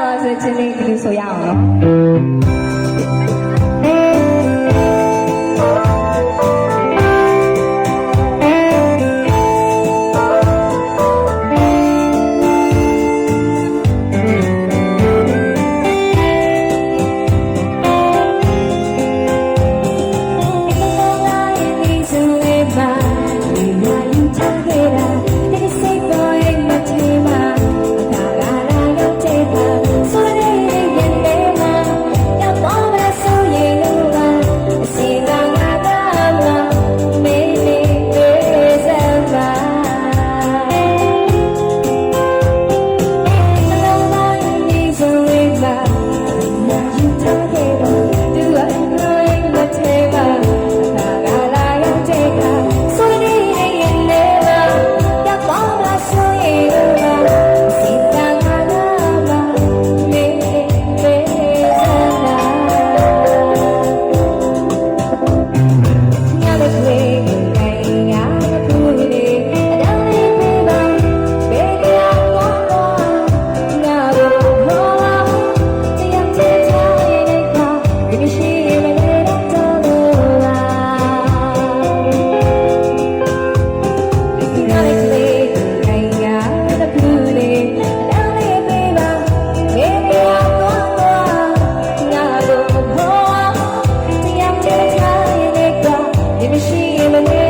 ပါဆိုတဲ့ချင်းလေးဒီလိုဆိုရအောင်နော် မ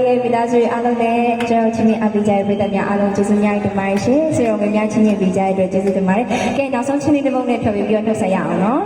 ပါတယ်ဖိတ်ကြားပေးတဲ့မိသားစုတွေအားလုံးနဲ့ကျွန်တော်ချင်းချင်းအပိကြရဲ့ပြည်သက်များအားလုံးကျေးဇူးများတင်ပါတယ်ရှင်ဆေရုံငယ်များချင်းချင်းပြီးကြတဲ့အတွက်ကျေးဇူးတင်ပါတယ်ကဲနောက်ဆုံးချင်းလေးတစ်ပုဒ်နဲ့ဖြောပြပြီးတော့နှုတ်ဆက်ရအောင်နော်